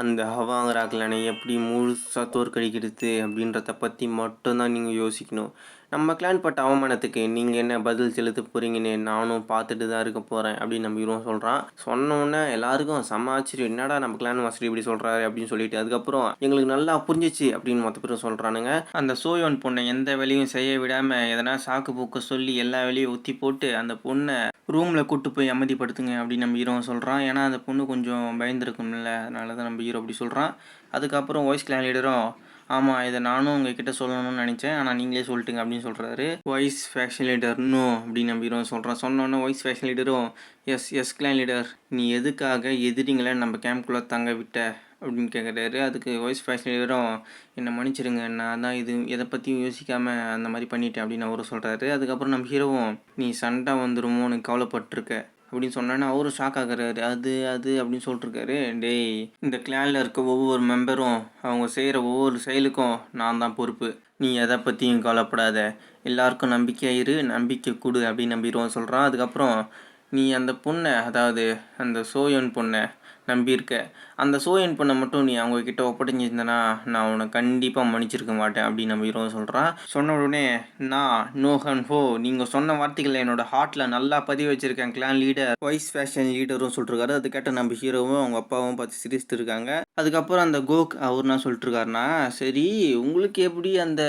அந்த ஹவாங்கிற கிளானை எப்படி முழுசாக தோற்கடிக்கிறது அப்படின்றத பற்றி மட்டும்தான் நீங்கள் யோசிக்கணும். நம்ம கிளான் பட்ட அவமானத்துக்கு நீங்கள் என்ன பதில் செலுத்த போகிறீங்கன்னு நானும் பார்த்துட்டு தான் இருக்க போகிறேன் அப்படின்னு நம்ம ஹீரோ சொல்கிறான் சொன்னோன்னே எல்லாருக்கும் செம்ம ஆச்சரியம். என்னடா நம்ம கிளான் மாஸ்டர் இப்படி சொல்கிறாரு அப்படின்னு சொல்லிட்டு அதுக்கப்புறம் எங்களுக்கு நல்லா புரிஞ்சிச்சு அப்படின்னு மொத்த பேரும் சொல்கிறானுங்க அந்த சோயோன் பொண்ணை எந்த வேலையும் செய்ய விடாமல் எதனா சாக்கு போக்க சொல்லி எல்லா வேலையும் ஒத்தி போட்டு அந்த பொண்ணை ரூமில் கூட்டு போய் அமைதிப்படுத்துங்க அப்படின்னு நம்ம ஹீரோ சொல்கிறான் ஏன்னா அந்த பொண்ணு கொஞ்சம் பயந்துருக்கும்ல. அதனால தான் நம்ம ஹீரோ அப்படி சொல்கிறான் அதுக்கப்புறம் வாய்ஸ் கிளான் லீடரும் ஆமாம் இதை நானும் உங்ககிட்ட சொல்லணும்னு நினச்சேன். ஆனால் நீங்களே சொல்லிட்டுங்க அப்படின்னு சொல்கிறாரு வாய்ஸ் ஃபேஷன் லீடர் நோ அப்படின்னு நம்ம சொல்கிறான் சொன்னோன்னே வாய்ஸ் ஃபேஷன் லீடரும் எஸ் எஸ் கிளான் லீடர் நீ எதுக்காக எதிரிங்களை நம்ம கேம்ப்குள்ளே தங்க விட்ட? அப்படின்னு கேட்குறாரு அதுக்கு வாய்ஸ் ஃபேஷன் லீடரும் என்னை மன்னிச்சிடுங்க நான் தான் இது எதை பற்றியும் யோசிக்காமல் அந்த மாதிரி பண்ணிட்டேன் அப்படின்னு அவரும் சொல்கிறாரு அதுக்கப்புறம் நம்ம ஹீரோவும் நீ சண்டை வந்துடுமோன்னு கவலைப்பட்டிருக்க. அப்படின்னு சொன்னோன்னே அவரும் ஷாக் ஆகுறாரு. அது அது அப்படின்னு சொல்லிட்டுருக்காரு. டேய் இந்த கிளானில் இருக்க ஒவ்வொரு மெம்பரும் அவங்க செய்கிற ஒவ்வொரு செயலுக்கும் நான் தான் பொறுப்பு. நீ எதை பற்றியும் கவலைப்படாத. எல்லாருக்கும் நம்பிக்கையாக இரு. நம்பிக்கை கொடு அப்படின்னு நம்பிடுவோம் சொல்கிறான் அதுக்கப்புறம் நீ அந்த பொண்ணை அதாவது அந்த சோயன் பொண்ணை நம்பியிருக்க. அந்த சோயன் பொண்ணை மட்டும் நீ அவங்க கிட்ட ஒப்படைஞ்சிருந்தனா நான் உன்னை கண்டிப்பாக மன்னிச்சிருக்க மாட்டேன் அப்படின்னு நம்ம ஹீரோ சொல்கிறான் சொன்ன உடனே நான் நோஹன் ஹோ நீங்கள் சொன்ன வார்த்தைகளை என்னோட ஹார்ட்டில் நல்லா பதிவு வச்சுருக்கேன் கிளான் லீடர் வைஸ் ஃபேஷன் லீடரும் சொல்லிருக்காரு அது கேட்ட நம்ம ஹீரோவும் அவங்க அப்பாவும் பார்த்து சிரிச்சுட்டு இருக்காங்க அதுக்கப்புறம் அந்த கோக் அவர் என்ன சொல்லிட்டுருக்காருன்னா சரி உங்களுக்கு எப்படி அந்த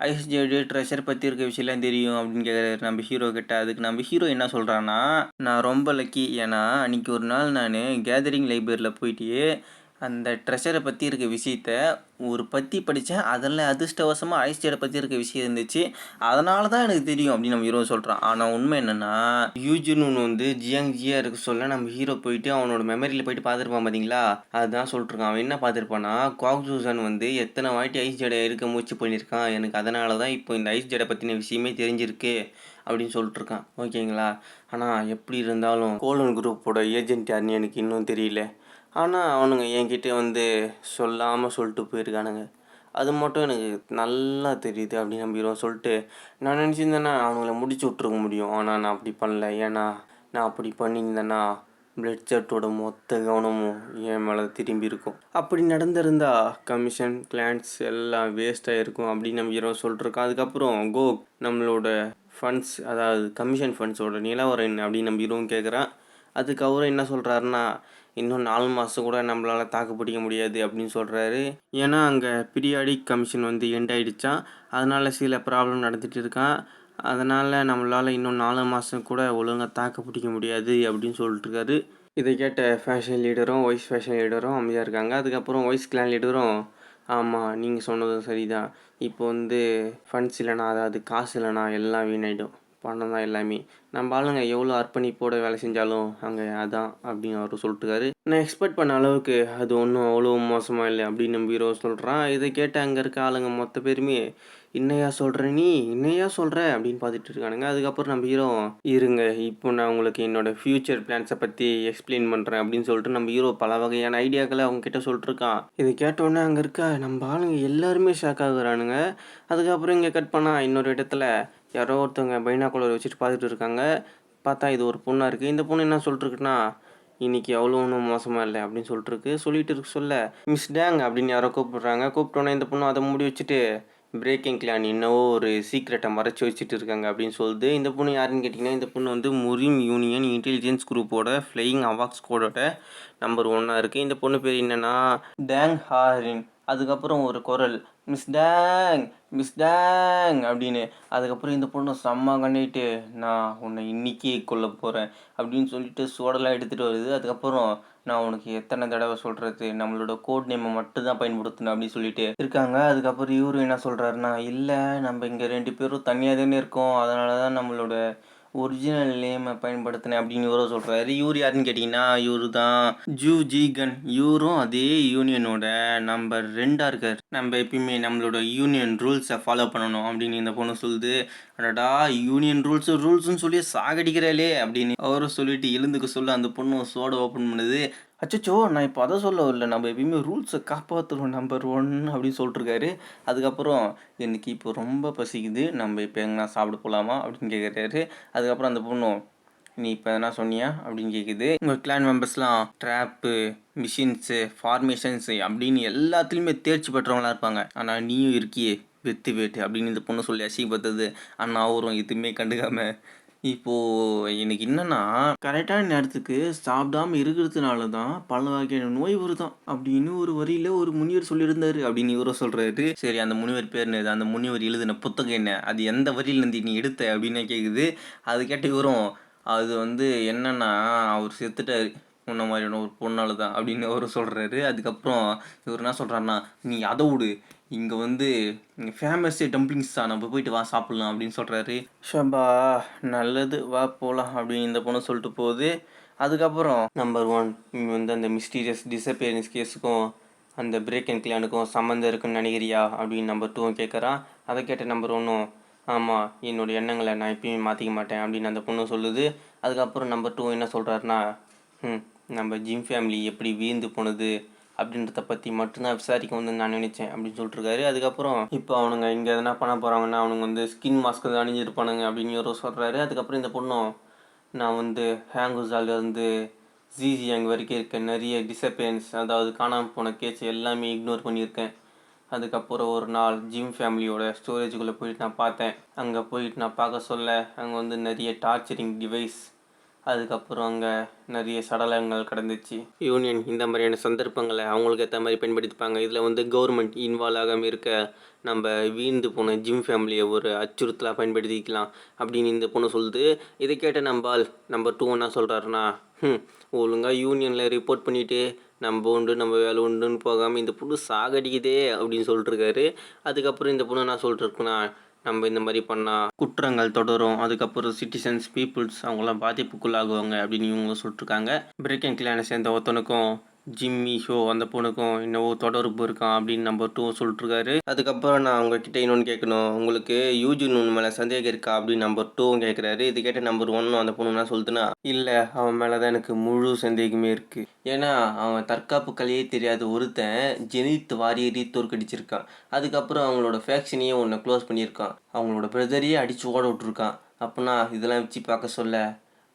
ஐஎஸ்ஜேடி ட்ரெஷர் பற்றி இருக்க விஷயம்லாம் தெரியும் அப்படின்னு கேட்குறாரு நம்ம ஹீரோ கிட்ட. அதுக்கு நம்ம ஹீரோ என்ன சொல்கிறான்னா நான் ரொம்ப லக்கி ஏன்னா அன்றைக்கி ஒரு நாள் நான் கேதரிங் லைப்ரரியில் போயிட்டு அந்த ட்ரெஷரை பற்றி இருக்க விஷயத்த ஒரு பற்றி படித்தேன் அதில் அதிர்ஷ்டவசமாக ஐஸ்டேடை பற்றி இருக்க விஷயம் இருந்துச்சு. அதனால தான் எனக்கு தெரியும் அப்படின்னு நம்ம ஹீரோ சொல்கிறான் ஆனால் உண்மை என்னென்னா யூஜின் ஒன்று வந்து ஜியாங் ஜியா இருக்க சொல்ல நம்ம ஹீரோ போயிட்டு அவனோட மெமரியில் போயிட்டு பார்த்துருப்பான் பார்த்தீங்களா அதுதான் சொல்லிட்டுருக்கான். அவன் என்ன பார்த்துருப்பான்னா குவாக் ஜூசன் வந்து எத்தனை வாட்டி ஐஸ் ஜடை இருக்க முயற்சி பண்ணியிருக்கான். எனக்கு அதனால தான் இப்போ இந்த ஐஸ் ஜடை பற்றின விஷயமே தெரிஞ்சிருக்கு அப்படின்னு சொல்லிட்டுருக்கான். ஓகேங்களா? ஆனால் எப்படி இருந்தாலும் கோலன் குரூப்போட ஏஜென்ட் யாருன்னு எனக்கு இன்னும் தெரியல. ஆனால் அவனுங்க என்கிட்ட வந்து சொல்லாமல் சொல்லிட்டு போயிருக்கானுங்க. அது மட்டும் எனக்கு நல்லா தெரியுது அப்படின்னு நம்பிடுவோம் சொல்லிட்டு நான் நினச்சிருந்தேன்னா அவங்கள முடிச்சு விட்ருக்க முடியும். ஆனால் நான் அப்படி பண்ணல. ஏன்னா நான் அப்படி பண்ணியிருந்தேன்னா பிளட் சர்ட்டோட மொத்த கவனமும் என் மேலே திரும்பி இருக்கும். அப்படி நடந்திருந்தா கமிஷன் கிளான்ஸ் எல்லாம் வேஸ்ட்டாக இருக்கும் அப்படின்னு நம்பிடுவோம் சொல்லிட்டுருக்கோம் அதுக்கப்புறம் கோ நம்மளோட ஃபண்ட்ஸ் அதாவது கமிஷன் ஃபண்ட்ஸோட நிலவரம் என்ன அப்படின்னு நம்பிடுவோம் கேட்குறான் அதுக்கப்புறம் என்ன சொல்கிறாருன்னா இன்னும் நாலு மாதம் கூட நம்மளால் தாக்கு பிடிக்க முடியாது அப்படின்னு சொல்கிறாரு ஏன்னா அங்கே பீரியாடிக் கமிஷன் வந்து எண்ட் ஆகிடுச்சா அதனால் சில ப்ராப்ளம் நடந்துகிட்டு இருக்கான் அதனால் நம்மளால் இன்னும் நாலு மாதம் கூட ஒழுங்காக தாக்கு பிடிக்க முடியாது அப்படின்னு சொல்லிட்டுருக்காரு இதை கேட்ட ஃபேஷன் லீடரும் ஒய்ஸ் ஃபேஷன் லீடரும் அமைதியாக இருக்காங்க. அதுக்கப்புறம் ஒய்ஸ் கிளான் லீடரும் ஆமாம் நீங்கள் சொன்னதும் சரிதான். இப்போ வந்து ஃபண்ட்ஸ் இல்லைனா அதாவது காசு இல்லைனா எல்லாம் வீணாயிடும். பணம் தான் எல்லாமே. நம்ம ஆளுங்க எவ்வளோ அர்ப்பணிப்போட வேலை செஞ்சாலும் அங்கே அதான் அப்படின்னு அவர் சொல்லிட்டுருக்காரு. நான் எக்ஸ்பெக்ட் பண்ண அளவுக்கு அது ஒன்றும் அவ்வளோ மோசமாக இல்லை அப்படின்னு நம்ம ஹீரோ சொல்கிறான் இதை கேட்டு அங்கே இருக்க ஆளுங்க மொத்த பேருமே இன்னையா சொல்கிற நீ? இன்னையா சொல்கிற அப்படின்னு பார்த்துட்டு இருக்கானுங்க. அதுக்கப்புறம் நம்ம ஹீரோ இருங்க இப்போ நான் உங்களுக்கு என்னோடய ஃப்யூச்சர் பிளான்ஸை பற்றி எக்ஸ்பிளைன் பண்ணுறேன் அப்படின்னு சொல்லிட்டு நம்ம ஹீரோ பல வகையான ஐடியாக்களை அவங்க கிட்ட சொல்லிட்டுருக்கான். இதை கேட்டோடனே அங்கே இருக்க நம்ம ஆளுங்க எல்லாருமே ஷாக் ஆகுறானுங்க. அதுக்கப்புறம் இங்கே கட் பண்ணால் இன்னொரு இடத்துல யாரோ ஒருத்தவங்க பைனாக்குலர் வச்சுட்டு பார்த்துட்டு இருக்காங்க. பார்த்தா இது ஒரு பொண்ணாக இருக்குது இந்த பொண்ணு என்ன சொல்லிட்டுருக்குன்னா இன்றைக்கி அவ்வளோ ஒன்றும் மோசமாக இல்லை அப்படின்னு சொல்லிட்டுருக்கு. சொல்லிட்டு இருக்கு சொல்ல. மிஸ் டேங் அப்படின்னு யாரோ கூப்பிட்றாங்க. கூப்பிட்டோன்னே இந்த பொண்ணு அதை முடி வச்சுட்டு பிரேக்கிங் கிளான் இன்னவோ ஒரு சீக்ரெட்டை மறைச்சி வச்சுட்டு இருக்காங்க அப்படின்னு சொல்லுது. இந்த பொண்ணு யாருன்னு கேட்டிங்கன்னா இந்த பொண்ணு வந்து முரிம் யூனியன் இன்டெலிஜென்ஸ் குரூப்போட ஃப்ளையிங் அவாக்ஸ் கோடோட நம்பர் ஒன்னாக இருக்குது இந்த பொண்ணு பேர் என்னென்னா டேங் ஹாரின் அதுக்கப்புறம் ஒரு குரல் மிஸ் டேங் மிஸ் டேங் அப்படின்னு. அதுக்கப்புறம் இந்த பொண்ணு செம்ம கண்டிட்டு நான் உன்னை இன்னைக்கே கொல்ல போகிறேன் அப்படின்னு சொல்லிட்டு சோடெல்லாம் எடுத்துகிட்டு வருது. அதுக்கப்புறம் நான் உனக்கு எத்தனை தடவை சொல்கிறது நம்மளோட கோட் நேமை மட்டும் தான் பயன்படுத்தணும் அப்படின்னு சொல்லிட்டு இருக்காங்க. அதுக்கப்புறம் இவரு என்ன சொல்கிறாருன்னா இல்லை நம்ம இங்கே ரெண்டு பேரும் தனியாக தானே இருக்கோம். அதனால தான் நம்மளோட ஒரிஜினல் நேமை பயன்படுத்தினேன் அப்படின்னு இவரும் சொல்கிறாரு இவர் யாருன்னு கேட்டிங்கன்னா இவரு தான் ஜூ ஜீகன் இவரும் அதே யூனியனோட நம்பர் ரெண்டாக இருக்கார். நம்ம எப்பயுமே நம்மளோட யூனியன் ரூல்ஸை ஃபாலோ பண்ணணும் அப்படின்னு இந்த பொண்ணு சொல்லுது. அடடா யூனியன் ரூல்ஸு ரூல்ஸ்னு சொல்லி சாகடிக்கிறாளே அப்படின்னு அவரும் சொல்லிட்டு எழுந்துக்க சொல்ல அந்த பொண்ணு சோட ஓப்பன் பண்ணுது. அச்சச்சோ நான் இப்போ அதை சொல்ல வரல. நம்ம எப்பயுமே ரூல்ஸை காப்பாற்றுறோம் நம்பர் ஒன் அப்படின்னு சொல்லிட்டுருக்காரு. அதுக்கப்புறம் எனக்கு இப்போ ரொம்ப பசிக்குது. நம்ம இப்போ எங்கன்னா சாப்பிட போகலாமா அப்படின்னு கேட்குறாரு அதுக்கப்புறம் அந்த பொண்ணு நீ இப்போ எதனா சொன்னியா? அப்படின்னு கேட்குது உங்கள் கிளான் மெம்பர்ஸ்லாம் ட்ராப்பு மிஷின்ஸு ஃபார்மேஷன்ஸு அப்படின்னு எல்லாத்துலேயுமே தேர்ச்சி பெற்றவங்களாம் இருப்பாங்க. ஆனால் நீயும் இருக்கியே வெத்து வேட்டு அப்படின்னு இந்த பொண்ணு சொல்லி அசிங்கப்பட்டது அண்ணா அவரும் எதுவுமே கண்டுக்காமல் இப்போது எனக்கு என்னென்னா கரெக்டான நேரத்துக்கு சாப்பிடாம இருக்கிறதுனால தான் பல வகையான நோய் வருதான். அப்படின்னு ஒரு வரியில் ஒரு முனிவர் சொல்லியிருந்தார். அப்படின்னு இவரும் சொல்கிறாரு சரி அந்த முனிவர் பேர் என்னது அந்த முனிவர் எழுதின புத்தகம் என்ன? அது எந்த வரியிலேருந்து நீ எடுத்த? அப்படின்னு கேட்குது அது கேட்ட இவரும் அது வந்து என்னென்னா அவர் செத்துட்டாரு. உன்ன மாதிரி ஒரு பொண்ணால் தான் அப்படின்னு அவர் சொல்கிறாரு அதுக்கப்புறம் இவர் என்ன சொல்கிறாருன்னா நீ அதை விடு. இங்கே வந்து இங்கே ஃபேமஸ்ஸே டம்ப்ளிங்ஸ் தான். நம்ம போயிட்டு வா சாப்பிட்லாம் அப்படின்னு சொல்கிறாரு ஷபா நல்லது. வா போகலாம் அப்படின்னு இந்த பொண்ணு சொல்லிட்டு போகுது. அதுக்கப்புறம் நம்பர் ஒன் வந்து அந்த மிஸ்டீரியஸ் டிசப்பியரன்ஸ் கேஸுக்கும் அந்த பிரேக் அண்ட் கிளானுக்கும் சம்மந்தம் இருக்குன்னு நினைக்கிறியா? அப்படின்னு நம்பர் டூவும் கேட்குறான் அதை கேட்ட நம்பர் ஒன்றும் ஆமாம் என்னோடய எண்ணங்களை நான் எப்பயுமே மாற்றிக்க மாட்டேன் அப்படின்னு அந்த பொண்ணு சொல்லுது. அதுக்கப்புறம் நம்பர் டூ என்ன சொல்கிறாருன்னா ம் நம்ம ஜிம் ஃபேமிலி எப்படி வீழ்ந்து போனது அப்படின்றத பற்றி மட்டும்தான் விசாரிக்க வந்து நான் நினச்சேன் அப்படின்னு சொல்லிட்டுருக்காரு அதுக்கப்புறம் இப்போ அவனுங்க இங்கே எதனா பண்ண போகிறாங்கன்னா அவனுங்க வந்து ஸ்கின் மாஸ்க் தான் அணிஞ்சிருப்பானுங்க அப்படின்னு இவரும் சொல்கிறாரு அதுக்கப்புறம் இந்த பொண்ணும் நான் வந்து ஹேங்குசாலேருந்து ஜிஜி அங்கே வரைக்கும் இருக்கேன். நிறைய டிசப்பியன்ஸ் அதாவது காணாமல் போன கேஸ் எல்லாமே இக்னோர் பண்ணியிருக்கேன். அதுக்கப்புறம் ஒரு நாள் ஜிம் ஃபேமிலியோட ஸ்டோரேஜுக்குள்ளே போயிட்டு நான் பார்த்தேன். அங்கே போயிட்டு நான் பார்க்க சொல்ல அங்கே வந்து நிறைய டார்ச்சரிங் டிவைஸ் அதுக்கப்புறம் அங்கே நிறைய சடலங்கள் கிடந்துச்சு. யூனியன் இந்த மாதிரியான சந்தர்ப்பங்களை அவங்களுக்கு ஏற்ற மாதிரி பயன்படுத்திப்பாங்க. இதில் வந்து கவர்மெண்ட் இன்வால்வ் ஆகாமல் இருக்க நம்ம வீழ்ந்து போன ஜிம் ஃபேமிலியை ஒரு அச்சுறுத்தலாக பயன்படுத்திக்கலாம் அப்படின்னு இந்த பொண்ணு சொல்லுது. இதை கேட்ட நம்பால் நம்பர் டூ என்ன சொல்கிறாருன்னா ம் ஒழுங்காக யூனியனில் ரிப்போர்ட் பண்ணிவிட்டு நம்ம உண்டு நம்ம வேலை உண்டுன்னு போகாமல் இந்த பொண்ணு சாகடிக்குதே அப்படின்னு சொல்லிட்டுருக்காரு அதுக்கப்புறம் இந்த பொண்ணு என்ன சொல்லிட்டுருக்குன்னா நம்ம இந்த மாதிரி பண்ணால் குற்றங்கள் தொடரும். அதுக்கப்புறம் சிட்டிசன்ஸ் பீப்புள்ஸ் அவங்களாம் பாதிப்புக்குள்ளாகுவாங்க அப்படின்னு இவங்க சொல்லிட்டுருக்காங்க பிரேக் அண்ட் கிளானை சேர்ந்த ஒருத்தனுக்கும் ஜிம்மி ஷோ அந்த பொண்ணுக்கும் என்னவோ தொடர்பு இருக்கான் அப்படின்னு நம்பர் டூ சொல்லிட்டுருக்காரு. அதுக்கப்புறம் நான் உங்ககிட்ட இன்னொன்று கேட்கணும். உங்களுக்கு யூஜி நூன் மேலே சந்தேகம் இருக்கா அப்படின்னு நம்பர் டூவும் கேட்குறாரு. இது கேட்ட நம்பர் ஒன்னும் அந்த பொண்ணு என்ன சொல்லுதுன்னா இல்லை அவன் மேலே தான் எனக்கு முழு சந்தேகமே இருக்குது ஏன்னா அவன் தற்காப்பு கலையே தெரியாத ஒருத்தன் ஜெனித் வாரியரி தோற்கடிச்சிருக்கான். அதுக்கப்புறம் அவங்களோட ஃபேக்ஷனையும் ஒன்று க்ளோஸ் பண்ணியிருக்கான். அவங்களோட பிரதரையே அடித்து ஓட விட்ருக்கான் அப்போனா இதெல்லாம் வச்சு பார்க்க சொல்ல?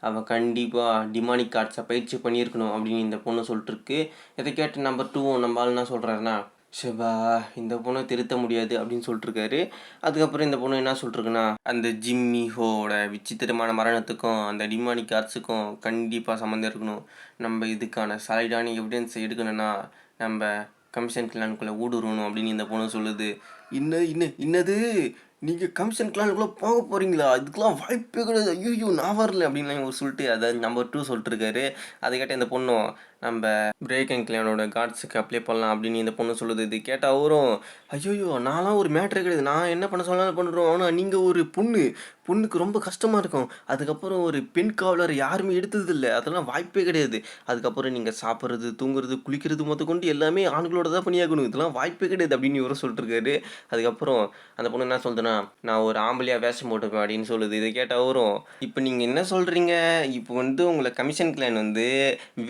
அவள் கண்டிப்பாக டிமானிக் கார்ட்ஸை பயிற்சி பண்ணியிருக்கணும் அப்படின்னு இந்த பொண்ணு சொல்லிட்டுருக்கு. இதை கேட்டு நம்பர் டூவும் நம்ம ஆள் என்ன சொல்கிறாருன்னா ஷபா இந்த பொண்ணை திருத்த முடியாது அப்படின்னு சொல்லிட்டுருக்காரு. அதுக்கப்புறம் இந்த பொண்ணு என்ன சொல்லிட்டுருக்குன்னா அந்த ஜிம்மி ஹோட விசித்திரமான மரணத்துக்கும் அந்த டிமானிக் கார்ட்ஸுக்கும் கண்டிப்பாக சம்மந்தம் இருக்கணும். நம்ம இதுக்கான சாலிடான எவிடன்ஸ் எடுக்கணும்னா நம்ம கமிஷன் கிளானுக்குள்ளே ஊடுருவணும் அப்படின்னு இந்த பொண்ணு சொல்லுது. இன்ன இன்ன இன்னது நீங்கள் கமிஷன் கிளானுக்குள்ளே போக போகிறீங்களா இதுக்கெலாம் வாய்ப்பே கிடையாது. ஐயோ நான் வரல அப்படின்லாம் இவர் சொல்லிட்டு அதை நம்பர் டூ சொல்லிட்டுருக்காரு. அதை கேட்ட இந்த பொண்ணும் நம்ம பிரேக் அண்ட் கிளானோட கார்ட்ஸுக்கு அப்ளை பண்ணலாம் அப்படின்னு இந்த பொண்ணு சொல்லுது. இது கேட்டால் அவரும் ஐயோயோ நான்லாம் ஒரு மேட்ரு கிடையாது. நான் என்ன பண்ண சொன்னாலும் பண்ணுறோம்? ஆனால் நீங்கள் ஒரு பொண்ணு பொண்ணுக்கு ரொம்ப கஷ்டமாக இருக்கும். அதுக்கப்புறம் ஒரு பெண் காவலர் யாருமே எடுத்தது இல்லை. அதெல்லாம் வாய்ப்பே கிடையாது. அதுக்கப்புறம் நீங்கள் சாப்பிட்றது தூங்குறது குளிக்கிறது மொத்த கொண்டு எல்லாமே ஆண்களோட தான் பண்ணியாகணும் இதெல்லாம் வாய்ப்பே கிடையாது அப்படின்னு இவரும் சொல்லிட்டுருக்காரு. அதுக்கப்புறம் அந்த பொண்ணு என்ன சொல்லுதுன்னா நான் ஒரு ஆம்பளையாக வேஷம் போட்டுப்பேன் அப்படின்னு சொல்லுது. இதை கேட்டால் வரும் இப்போ நீங்கள் என்ன சொல்கிறீங்க இப்போ வந்து உங்களை கமிஷன் கிளான் வந்து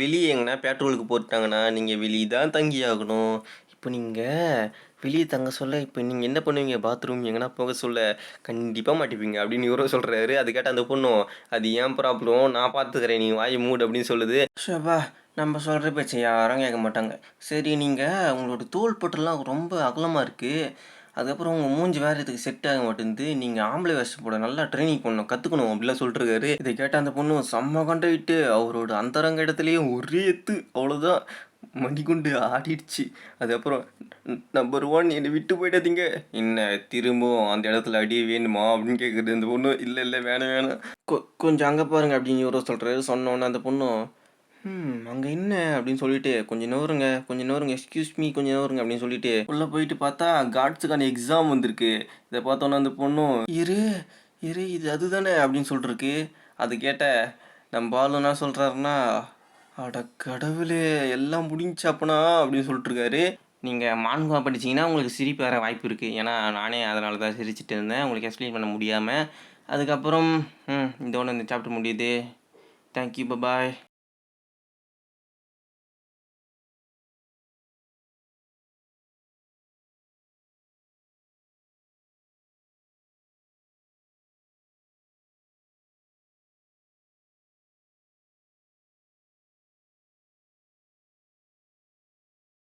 வெளியே எங்கன்னா பெட்ரோலுக்கு போட்டாங்கன்னா நீங்கள் வெளியே தான் தங்கி ஆகணும். இப்போ நீங்கள் வெளியே தங்க சொல்ல இப்போ நீங்கள் என்ன பண்ணுவீங்க? பாத்ரூம் எங்கன்னா போக சொல்ல கண்டிப்பாக மாட்டிப்பீங்க அப்படின்னு இவரும் சொல்கிறாரு அது கேட்டால் அந்த பொண்ணும் அது ஏன் ப்ராப்ளம் நான் பார்த்துக்கிறேன் நீ வாய் மூடு அப்படின்னு சொல்லுது. ஷபா நம்ம சொல்கிற பேச்சை யாரும் கேட்க மாட்டாங்க. சரி நீங்கள் உங்களோட தோல் பட்டுலாம் ரொம்ப அகலமாக இருக்குது அதுக்கப்புறம் உங்கள் மூஞ்சி வேறு இதுக்கு செட் ஆக மாட்டேங்குது. நீங்கள் ஆம்பளை வேஷம் போட நல்லா ட்ரைனிங் பண்ணணும். கற்றுக்கணும் அப்படிலாம் சொல்லிட்டுருக்காரு. இதை கேட்ட அந்த பொண்ணு செம்ம கண்டுவிட்டு அவரோட அந்தரங்க இடத்துலையும் ஒரே எத்து. அவ்வளோதான் மணிக்குண்டு ஆடிடுச்சு. அதுக்கப்புறம் நம்பர் ஒன் என்னை விட்டு போயிட்டாதீங்க என்ன திரும்பவும் அந்த இடத்துல அடியே வேணுமா? அப்படின்னு கேட்குறது அந்த பொண்ணு இல்லை இல்லை வேணும் வேணும். கொ கொஞ்சம் அங்கே பாருங்க அப்படின்னு இவரோ சொல்கிறாரு சொன்னோன்னே அந்த பொண்ணும் ம் அங்கே என்ன? அப்படின்னு சொல்லிட்டு கொஞ்சம் நோருங்க கொஞ்சம் நோருங்க எக்ஸ்கியூஸ் மீ கொஞ்சம் நோருங்க அப்படின்னு சொல்லிட்டு உள்ளே போயிட்டு பார்த்தா காட்ஸுக்கான எக்ஸாம் வந்திருக்கு. இதை பார்த்தோன்னே அந்த பொண்ணும் இரு இரு இது அதுதானே? அப்படின்னு சொல்லிட்டுருக்கு அது கேட்ட நம்ம ஆளு என்ன சொல்கிறாருன்னா அட கடவுளே எல்லாம் முடிஞ்சாப்பனா அப்படின்னு சொல்லிட்டுருக்காரு நீங்கள் மான்குவா படிச்சிங்கன்னா உங்களுக்கு சிரிப்பு வர வாய்ப்பு இருக்குது ஏன்னா நானே அதனால தான் சிரிச்சிட்டு இருந்தேன். உங்களுக்கு எக்ஸ்பிளைன் பண்ண முடியாமல் அதுக்கப்புறம் ம் இதோட இந்த சாப்டர் முடியுது. Thank you bye